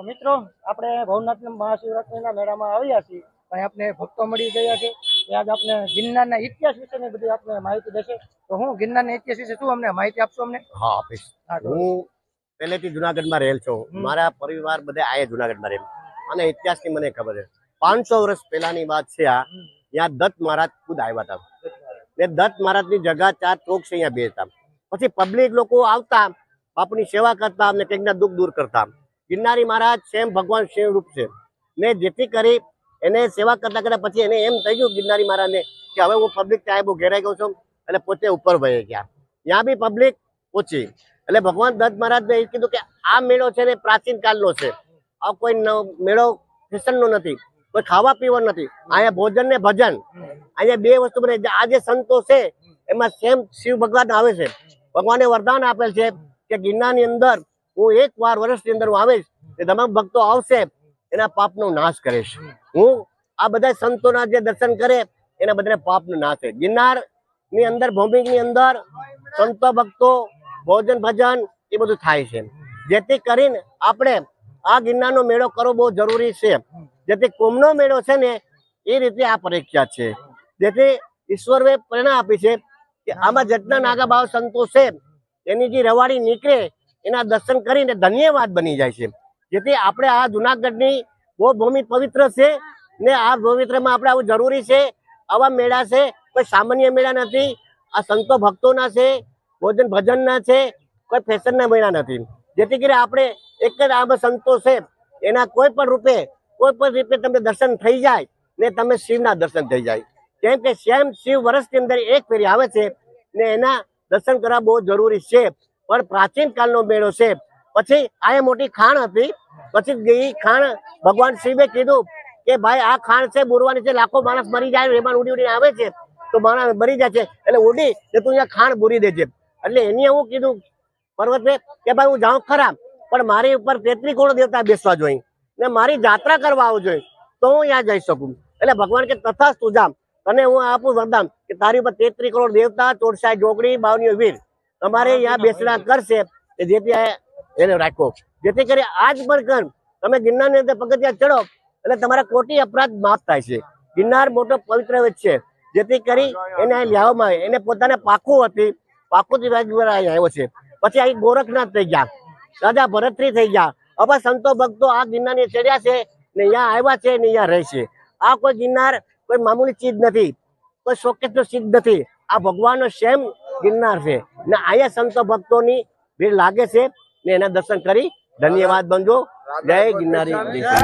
તો મિત્રો આપણે ભવનાથના મહાશિવરાત્રિના મેળામાં આવ્યા છીએ. અહીં આપણે ભક્તો મળી ગયા છે. એ આજ આપણે ગિરનારના ઇતિહાસ વિશેની બધી આપણે માહિતી દેશે. તો હું ગિરનારના ઇતિહાસ વિશે શું અમને માહિતી આપશો અમને? હા આપીશ. હા પહેલેથી જુનાગઢમાં રહેલ છું. મારા પરિવાર બધા આયા જુનાગઢમાં રહેલ. અને ઇતિહાસની મને ખબર છે. પાંચસો વર્ષ પહેલાની વાત છે આ. ત્યાં દત્ત મહારાજ ખુદ આવ્યા હતા. ને દત્ત મહારાજની જગા ચાર ચોક છે અહીંયા બેસતા પછી પબ્લિક લોકો આવતા બાપની સેવા કરતા અને કંઈકના દુઃખ દૂર કરતા. ગિરનારી મહારાજ સેમ ભગવાન શિવ રૂપ છે. ને જેથી કરી એને સેવા કરતા કરતા પછી એને એમ થઈ ગયું ગિરનારી મહારાજને કે હવે હું પબ્લિક ત્યાં હું ઘેરાઈ ગયો છું, એટલે પોતે ઉપર વહી ગયા. ત્યાં બી પબ્લિક ઓછી. એટલે ભગવાન દત્ત મહારાજને એ કીધું કે આ મેળો છે ને પ્રાચીન કાળનો છે. આ કોઈ મેળો ફેશનનો નથી, કોઈ ખાવા પીવાનો નથી. અહીંયા ભોજન ને ભજન. અહીંયા બે વસ્તુ બને, આ જે સંતો છે, એમાં સેમ શિવ ભગવાન આવે છે. ભગવાને વરદાન આપેલ છે કે ગિરનારની અંદર હું એક વાર વર્ષની અંદર હું આવીશ, એ તમામ ભક્તો આવશે, એના પાપનો નાશ કરીશ. હું આ બધા સંતોના જે દર્શન કરે, એના બધાને પાપનો નાશ ગિરનારની અંદર, ભૌમિકની અંદર સંતો, ભક્તો, ભોજન, ભજન, એ બધું થાય છે. જેથી કરીને આપણે આ ગિરનારનો મેળો કરવો બહુ જરૂરી છે. જેથી કુંભનો મેળો છે ને, એ રીતે આ પરીક્ષા છે. જેથી ઈશ્વરે પ્રેરણા આપી છે કે આમાં જેટલા નાગા ભાવ સંતો છે, એની જે રવાડી નીકળે એના દર્શન કરીને ધન્યવાદ બની જાય છે. જેથી આપણે આ જુનાગઢની બહુ ભૂમિ પવિત્ર છે ને આ પવિત્રમાં આપણે આવું જરૂરી છે. આવા મેળા છે, કોઈ સામાન્ય મેળા નથી, આ સંતો ભક્તોના છે, ભોજન ભજનના છે, કોઈ ફેશનના મેળા નથી. જેથી કરીને આપણે એક જ આમાં સંતો છે, એના કોઈ પણ રૂપે, કોઈ પણ રીતે તમને દર્શન થઈ જાય ને તમે શિવના દર્શન થઈ જાય. કેમ કે શ્યામ શિવ વર્ષની અંદર એક ફેરી આવે છે ને એના દર્શન કરવા બહુ જરૂરી છે. પણ પ્રાચીન કાળનો મેળો છે. પછી આ મોટી ખાણ હતી. પછી એ ખાણ ભગવાન શિવે કીધું કે ભાઈ આ ખાણ છે બુરવાની છે, લાખો માણસ મરી જાય, એમાં ઉડી ઉડીને આવે છે. તો માણસ મરી જાય છે. એટલે ઉડી ને તું અહીંયા ખાણ બુરી દેજે. એટલે એની એવું કીધું પર્વતે કે ભાઈ હું જાઉં ખરા, પણ મારી ઉપર તેત્રી કોણ દેવતા બેસવા જોઈએ ને મારી જાત્રા કરવા આવવું જોઈએ તો હું ત્યાં જઈ શકું. એટલે ભગવાન કે તથા તું જામ. તને હું આપું વરદાન કે તારી ઉપર તેત્રી કરોડ દેવતા, ચોરસાઈ જોગડી બાવનીઓ વીર. તમારે અહીંયા બેસણા કરશે જેથી એને રાખો જેથી કરી આજ પણ કર તમે ગિરનારની અંદર પગથિયા ચડો એટલે તમારા કોટી અપરાધ માફ થાય છે. ગિરનાર મોટો પવિત્ર છે. જેથી કરી એને લેવામાં આવે એને પોતાને પાકું હતી. પાકું આવ્યો છે. પછી અહીં ગોરખનાથ થઈ ગયા. રાજા ભરતરી થઈ ગયા. હવે સંતો ભક્તો આ ગિરનારની ચડ્યા છે ને અહીંયા આવ્યા છે ને અહીંયા રહે છે. આ કોઈ ગિરનાર કોઈ મામૂલી ચીજ નથી. કોઈ શોકેસનો ચીજ નથી. આ ભગવાનનો સેમ ગિરનાર છે. ને અહીંયા સંતો ભક્તોની ભીડ લાગે છે ને એના દર્શન કરી ધન્યવાદ બનજો. જય ગિરનારી જય